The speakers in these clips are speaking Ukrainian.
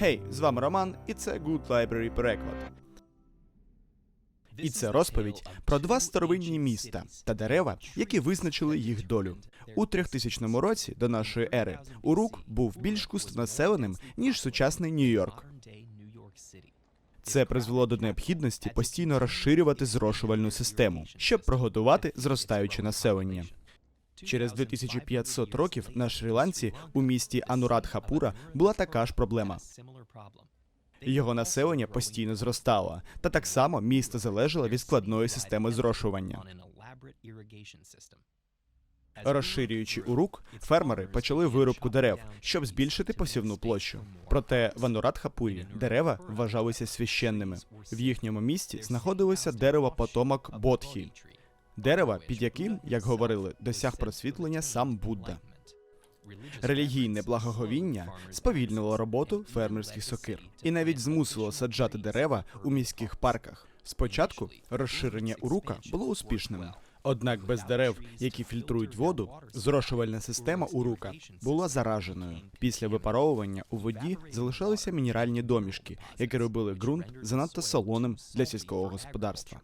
Гей, з вами Роман, і це Good Library переклад. І це розповідь про два старовинні міста та дерева, які визначили їх долю. У 3000 році до нашої ери Урук був більш густонаселеним, ніж сучасний Нью-Йорк. Це призвело до необхідності постійно розширювати зрошувальну систему, щоб прогодувати зростаюче населення. Через 2500 років на Шрі-Ланці у місті Анурадхапура була така ж проблема. Його населення постійно зростало, та так само місто залежало від складної системи зрошування. Розширюючи урук, фермери почали вирубку дерев, щоб збільшити посівну площу. Проте в Анурадхапурі дерева вважалися священними. В їхньому місті знаходилося дерево потомок Бодхі, дерева, під яким, як говорили, досяг просвітлення сам Будда. Релігійне благоговіння сповільнило роботу фермерських сокир і навіть змусило саджати дерева у міських парках. Спочатку розширення урука було успішним. Однак без дерев, які фільтрують воду, зрошувальна система урука була зараженою. Після випаровування у воді залишалися мінеральні домішки, які робили ґрунт занадто солоним для сільського господарства.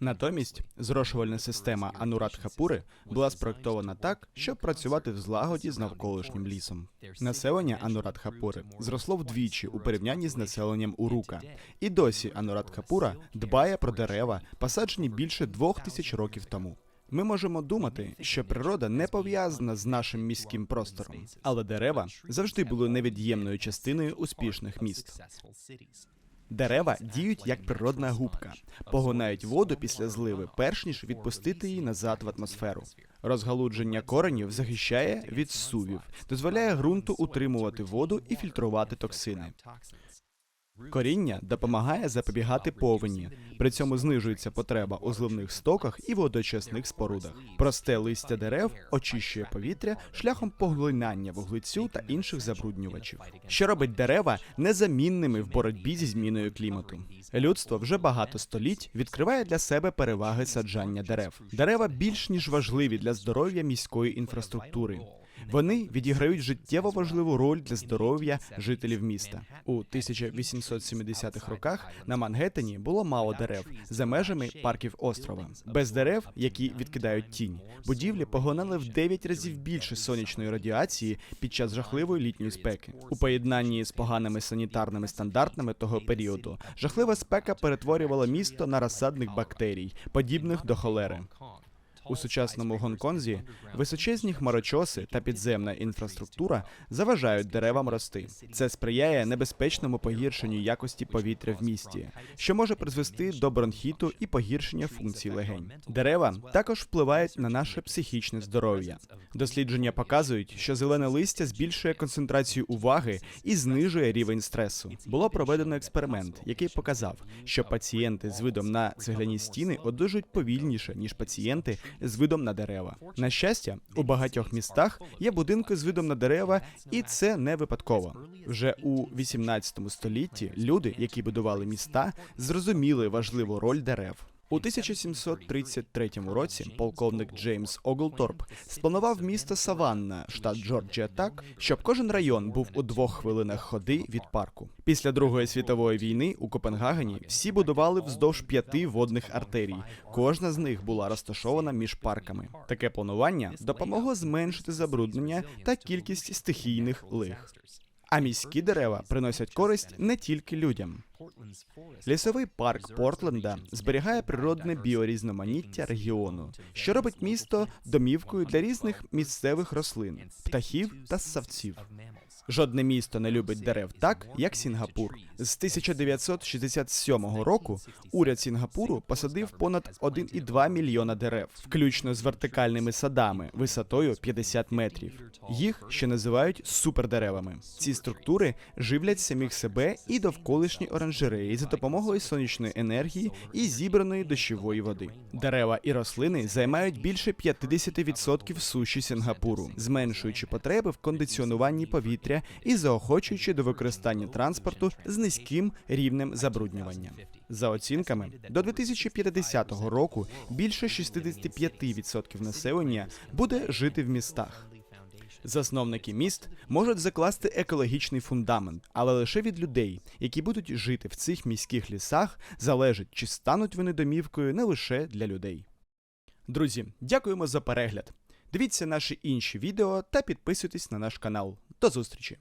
Натомість зрошувальна система Анурадхапури була спроектована так, щоб працювати в злагоді з навколишнім лісом. Населення Анурадхапури зросло вдвічі у порівнянні з населенням Урука. І досі Анурадхапура дбає про дерева, посаджені більше двох тисяч років тому. Ми можемо думати, що природа не пов'язана з нашим міським простором, але дерева завжди були невід'ємною частиною успішних міст. Дерева діють як природна губка, погонають воду після зливи, перш ніж відпустити її назад в атмосферу. Розгалудження коренів захищає від сувів, дозволяє ґрунту утримувати воду і фільтрувати токсини. Коріння допомагає запобігати повені, при цьому знижується потреба у зливних стоках і водочасних спорудах. Просте листя дерев очищує повітря шляхом поглинання вуглецю та інших забруднювачів, що робить дерева незамінними в боротьбі зі зміною клімату. Людство вже багато століть відкриває для себе переваги саджання дерев. Дерева більш ніж важливі для здоров'я міської інфраструктури. Вони відіграють життєво важливу роль для здоров'я жителів міста. У 1870-х роках на Мангеттені було мало дерев за межами парків острова. Без дерев, які відкидають тінь, будівлі погонали в 9 разів більше сонячної радіації під час жахливої літньої спеки. У поєднанні з поганими санітарними стандартами того періоду жахлива спека перетворювала місто на розсадник бактерій, подібних до холери. У сучасному Гонконзі височезні хмарочоси та підземна інфраструктура заважають деревам рости. Це сприяє небезпечному погіршенню якості повітря в місті, що може призвести до бронхіту і погіршення функцій легень. Дерева також впливають на наше психічне здоров'я. Дослідження показують, що зелене листя збільшує концентрацію уваги і знижує рівень стресу. Було проведено експеримент, який показав, що пацієнти з видом на цегляні стіни одужують повільніше ніж пацієнти з видом на дерева. На щастя, у багатьох містах є будинки з видом на дерева, і це не випадково. Вже у 18 столітті люди, які будували міста, зрозуміли важливу роль дерев. У 1733 році полковник Джеймс Оглторп спланував місто Саванна, штат Джорджія, так, щоб кожен район був у двох хвилинах ходи від парку. Після Другої світової війни у Копенгагені всі будували вздовж п'яти водних артерій. Кожна з них була розташована між парками. Таке планування допомогло зменшити забруднення та кількість стихійних лих. А міські дерева приносять користь не тільки людям. Лісовий парк Портленда зберігає природне біорізноманіття регіону, що робить місто домівкою для різних місцевих рослин, птахів та ссавців. Жодне місто не любить дерев так, як Сінгапур. З 1967 року уряд Сінгапуру посадив понад 1,2 мільйона дерев, включно з вертикальними садами висотою 50 метрів. Їх ще називають супердеревами. Ці структури живлять самих себе і довколишні оранжереї за допомогою сонячної енергії і зібраної дощової води. Дерева і рослини займають більше 50% суші Сінгапуру, зменшуючи потреби в кондиціонуванні повітря повітря і заохочуючи до використання транспорту з низьким рівнем забруднювання. За оцінками, до 2050 року більше 65% населення буде жити в містах. Засновники міст можуть закласти екологічний фундамент, але лише від людей, які будуть жити в цих міських лісах, залежить, чи стануть вони домівкою не лише для людей. Друзі, дякуємо за перегляд. Дивіться наші інші відео та підписуйтесь на наш канал. До зустрічі!